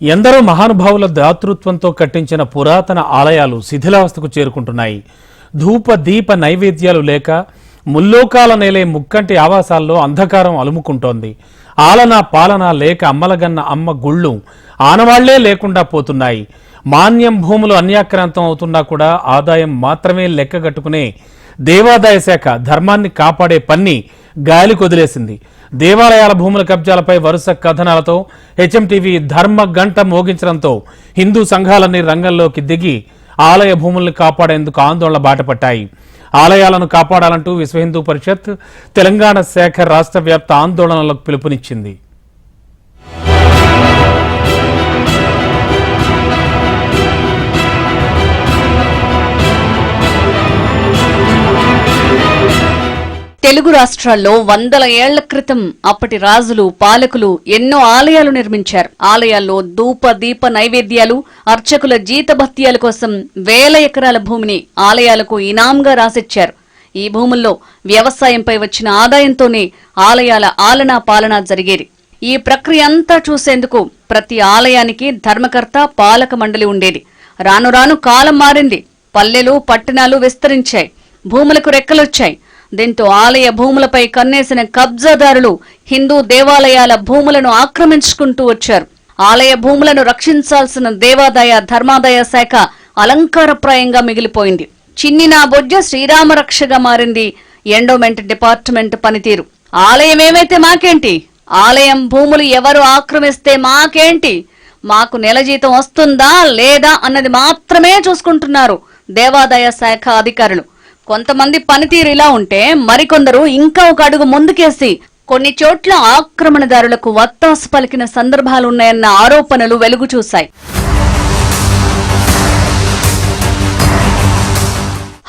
ఎందరో మహానుభావుల దాతృత్వంతో కట్టించిన పురాతన ఆలయాలు శిథిలావస్థకు చేరుకుంటున్నాయి. ధూప దీప నైవేద్యాలు లేక ముల్లోకాల నేలే ముక్కంటి ఆవాసాల్లో అంధకారం అలుముకుంటోంది. ఆలన పాలన లేక అమ్మలగన్న అమ్మ గుళ్ళు ఆనవాళ్ళే లేకుండా పోతున్నాయి. మాన్యం భూములు అన్యాక్రాంతం అవుతున్నా కూడా ఆదాయం మాత్రమే లెక్కగట్టుకునే దేవాదాయ శాఖ ధర్మాన్ని కాపాడే పన్ని గాలి కొదిలేసింది. దేవాలయాల భూముల కబ్జాలపై వరుస కథనాలతో హెచ్ఎంటీవీ ధర్మ గంట మోగించడంతో హిందూ సంఘాలన్నీ రంగంలోకి దిగి ఆలయ భూముల్ని కాపాడేందుకు ఆందోళన బాటపట్టాయి. ఆలయాలను కాపాడాలంటూ విశ్వ హిందూ పరిషత్ తెలంగాణ శాఖ రాష్ట్ర వ్యాప్త ఆందోళనలకు పిలుపునిచ్చింది. తెలుగు రాష్ట్రాల్లో వందల ఏళ్ళ క్రితం అప్పటి రాజులు పాలకులు ఎన్నో ఆలయాలు నిర్మించారు. ఆలయాల్లో ధూప దీప నైవేద్యాలు అర్చకుల జీతభత్యాల కోసం వేల ఎకరాల భూమిని ఆలయాలకు ఇనాంగా రాసిచ్చారు. ఈ భూముల్లో వ్యవసాయంపై వచ్చిన ఆదాయంతోనే ఆలయాల ఆలనా పాలన జరిగేది. ఈ ప్రక్రియ అంతా చూసేందుకు ప్రతి ఆలయానికి ధర్మకర్త పాలక మండలి ఉండేది. రాను రాను కాలం మారింది. పల్లెలు పట్టణాలు విస్తరించాయి. భూములకు రెక్కలొచ్చాయి. దీంతో ఆలయ భూములపై కన్నేసిన కబ్జాదారులు హిందూ దేవాలయాల భూములను ఆక్రమించుకుంటూ వచ్చారు. ఆలయ భూములను రక్షించాల్సిన దేవాదాయ ధర్మాదాయ శాఖ అలంకారప్రాయంగా మిగిలిపోయింది. చిన్ని నా బొజ్జ శ్రీరామరక్షగా మారింది ఎండోమెంట్ డిపార్ట్మెంట్ పనితీరు. ఆలయం ఏమైతే మాకేంటి? ఆలయం భూములు ఎవరు ఆక్రమిస్తే మాకేంటి? మాకు నెల జీతం వస్తుందా లేదా అన్నది మాత్రమే చూసుకుంటున్నారు దేవాదాయ శాఖ అధికారులు. కొంతమంది పనితీరు ఇలా ఉంటే మరికొందరు ఇంకా ఒక అడుగు ముందుకేసి కొన్ని చోట్ల ఆక్రమణదారులకు వత్తాసు పలికిన సందర్భాలున్నాయన్న ఆరోపణలు వెలుగు చూశాయి.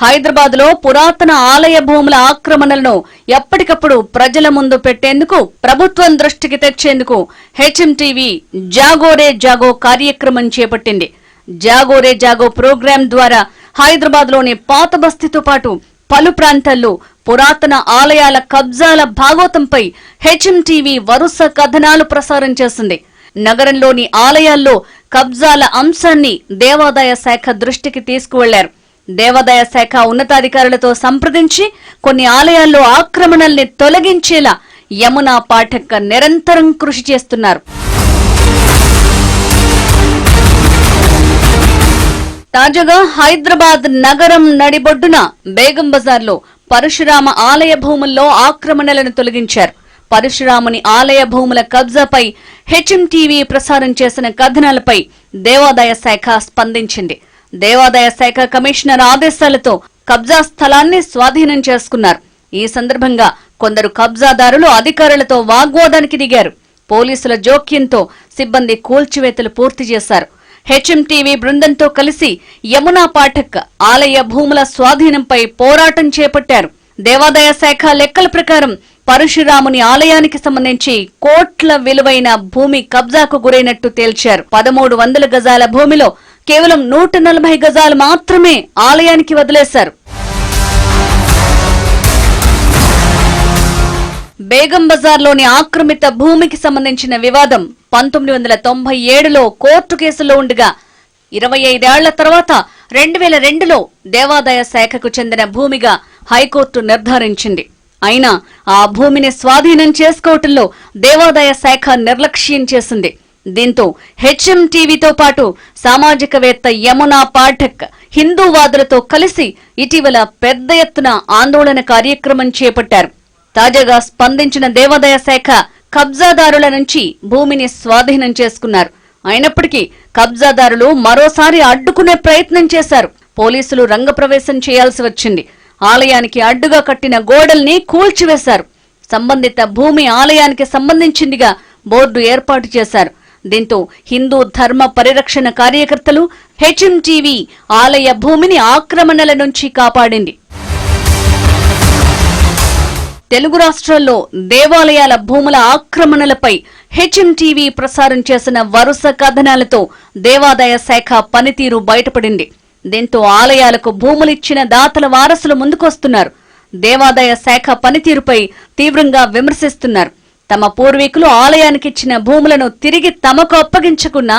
హైదరాబాద్లో పురాతన ఆలయ భూముల ఆక్రమణలను ఎప్పటికప్పుడు ప్రజల ముందు పెట్టేందుకు ప్రభుత్వం దృష్టికి తెచ్చేందుకు హెచ్ఎంటీవీ జాగోరే జాగో కార్యక్రమం చేపట్టింది. జాగోరే జాగో ప్రోగ్రాం ద్వారా హైదరాబాద్లోని పాత బస్తీతో పాటు పలు ప్రాంతాల్లో పురాతన ఆలయాల కబ్జాల భాగోతంపై హెచ్ఎంటీవీ వరుస కథనాలు ప్రసారం చేసింది నగరంలోని ఆలయాల్లో కబ్జాల అంశాన్ని దేవాదాయ శాఖ దృష్టికి తీసుకువెళ్ళారు. దేవాదాయ శాఖ ఉన్నతాధికారులతో సంప్రదించి కొన్ని ఆలయాల్లో ఆక్రమణల్ని తొలగించేలా యమునా పాఠక్ నిరంతరం కృషి చేస్తున్నారు. తాజాగా హైదరాబాద్ నగరం నడిబొడ్డున బేగం బజార్లో పరశురామ ఆలయ భూముల్లో ఆక్రమణలను తొలగించారు. పరశురాముని ఆలయ భూముల కబ్జాపై హెచ్ఎంటీవీ ప్రసారం చేసిన కథనాలపై దేవాదాయ శాఖ స్పందించింది. దేవాదాయ శాఖ కమిషనర్ ఆదేశాలతో కబ్జా స్థలాన్ని స్వాధీనం చేసుకున్నారు. ఈ సందర్భంగా కొందరు కబ్జాదారులు అధికారులతో వాగ్వాదానికి దిగారు. పోలీసుల జోక్యంతో సిబ్బంది కూల్చివేతలు పూర్తి చేశారు. హెచ్ఎంటీవీ బృందంతో కలిసి యమునా పాఠక్ ఆలయ భూముల స్వాధీనంపై పోరాటం చేపట్టారు. దేవాదాయ శాఖ లెక్కల ప్రకారం పరశురాముని ఆలయానికి సంబంధించి కోట్ల విలువైన భూమి కబ్జాకు గురైనట్టు తేల్చారు. పదమూడు వందల గజాల భూమిలో కేవలం నూట నలభై గజాలు మాత్రమే ఆలయానికి వదిలేశారు. బేగం బజార్లోని ఆక్రమిత భూమికి సంబంధించిన వివాదం పంతొమ్మిది వందల తొంభై ఏడులో కోర్టు కేసులో ఉండగా ఇరవై ఐదేళ్ళ తర్వాత రెండు వేల రెండులో దేవాదాయ శాఖకు చెందిన భూమిగా హైకోర్టు నిర్ధారించింది. అయినా ఆ భూమిని స్వాధీనం చేసుకోవటంలో దేవాదాయ శాఖ నిర్లక్ష్యం చేసింది. దీంతో హెచ్ఎం టీవీతో పాటు సామాజికవేత్త యమునా పాఠక్ హిందూవాదులతో కలిసి ఇటీవల పెద్ద ఎత్తున ఆందోళన కార్యక్రమం చేపట్టారు. తాజాగా స్పందించిన దేవాదాయ శాఖ కబ్జాదారుల నుంచి భూమిని స్వాధీనం చేసుకున్నారు. అయినప్పటికీ కబ్జాదారులు మరోసారి అడ్డుకునే ప్రయత్నం చేశారు. పోలీసులు రంగప్రవేశం చేయాల్సి వచ్చింది. ఆలయానికి అడ్డుగా కట్టిన గోడల్ని కూల్చివేశారు. సంబంధిత భూమి ఆలయానికి సంబంధించిందిగా బోర్డు ఏర్పాటు చేశారు. దీంతో హిందూ ధర్మ పరిరక్షణ కార్యకర్తలు హెచ్ఎంటీవీ ఆలయ భూమిని ఆక్రమణల నుంచి కాపాడింది. తెలుగు రాష్ట్రాల్లో దేవాలయాల భూముల ఆక్రమణలపై హెచ్ఎంటీవీ ప్రసారం చేసిన వరుస కథనాలతో దేవాదాయ శాఖ పనితీరు బయటపడింది. దీంతో ఆలయాలకు భూములిచ్చిన దాతల వారసులు ముందుకొస్తున్నారు. దేవాదాయ శాఖ పనితీరుపై తీవ్రంగా విమర్శిస్తున్నారు. తమ పూర్వీకులు ఆలయానికిచ్చిన భూములను తిరిగి తమకు అప్పగించకున్నా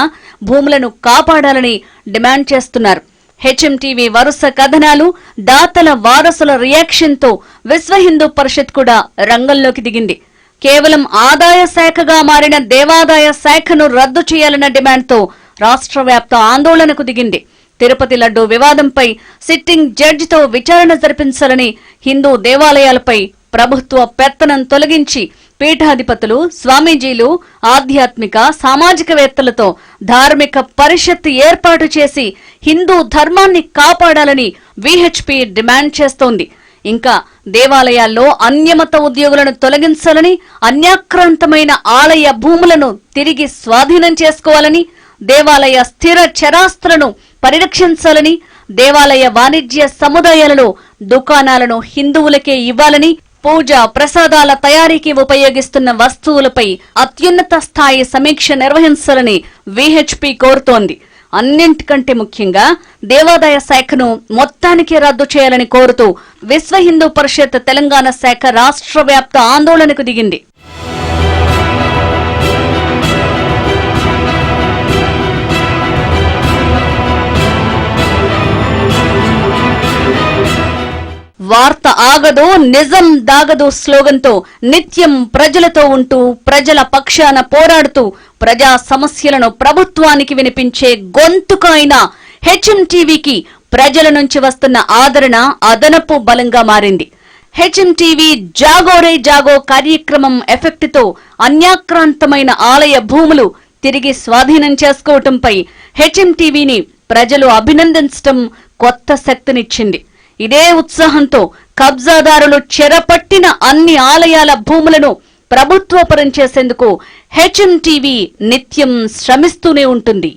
భూములను కాపాడాలని డిమాండ్ చేస్తున్నారు. హెచ్ఎంటీవీ వరుస కథనాలు దాతల వారసుల రియాక్షన్తో విశ్వ హిందూ పరిషత్ కూడా రంగంలోకి దిగింది. కేవలం ఆదాయ శాఖగా మారిన దేవాదాయ శాఖను రద్దు చేయాలన్న డిమాండ్తో రాష్ట్ర వ్యాప్త ఆందోళనకు దిగింది. తిరుపతి లడ్డు వివాదంపై సిట్టింగ్ జడ్జితో విచారణ జరిపించాలని హిందూ దేవాలయాలపై ప్రభుత్వ పెత్తనం తొలగించి పీఠాధిపతులు స్వామీజీలు ఆధ్యాత్మిక సామాజికవేత్తలతో ధార్మిక పరిషత్ ఏర్పాటు చేసి హిందూ ధర్మాన్ని కాపాడాలని విహెచ్పి డిమాండ్ చేస్తోంది. ఇంకా దేవాలయాల్లో అన్యమత ఉద్యోగులను తొలగించాలని అన్యాక్రాంతమైన ఆలయ భూములను తిరిగి స్వాధీనం చేసుకోవాలని దేవాలయ స్థిర చరాస్తులను పరిరక్షించాలని దేవాలయ వాణిజ్య సముదాయాలలో దుకాణాలను హిందువులకే ఇవ్వాలని పూజ ప్రసాదాల తయారీకి ఉపయోగిస్తున్న వస్తువులపై అత్యున్నత స్థాయి సమీక్ష నిర్వహించాలని విహెచ్పి కోరుతోంది. అన్నింటికంటే ముఖ్యంగా దేవాదాయ శాఖను మొత్తానికి రద్దు చేయాలని కోరుతూ విశ్వ హిందూ పరిషత్ తెలంగాణ శాఖ రాష్ట్ర వ్యాప్త ఆందోళనకు దిగింది. ఆగదు నిజం దాగదు స్లోగన్తో నిత్యం ప్రజలతో ఉంటూ ప్రజల పక్షాన పోరాడుతూ ప్రజా సమస్యలను ప్రభుత్వానికి వినిపించే గొంతుక అయిన హెచ్ఎం టీవీకి ప్రజల నుంచి వస్తున్న ఆదరణ అదనపు బలంగా మారింది. హెచ్ఎం టీవీ జాగోరే జాగో కార్యక్రమం ఎఫెక్ట్తో అన్యాక్రాంతమైన ఆలయ భూములు తిరిగి స్వాధీనం చేసుకోవటంపై హెచ్ఎం టీవీని ప్రజలు అభినందించటం కొత్త శక్తినిచ్చింది. ఇదే ఉత్సాహంతో కబ్జాదారులు చెరపట్టిన అన్ని ఆలయాల భూములను ప్రభుత్వపరం చేసేందుకు హెచ్ఎం టీవీ నిత్యం శ్రమిస్తూనే ఉంటుంది.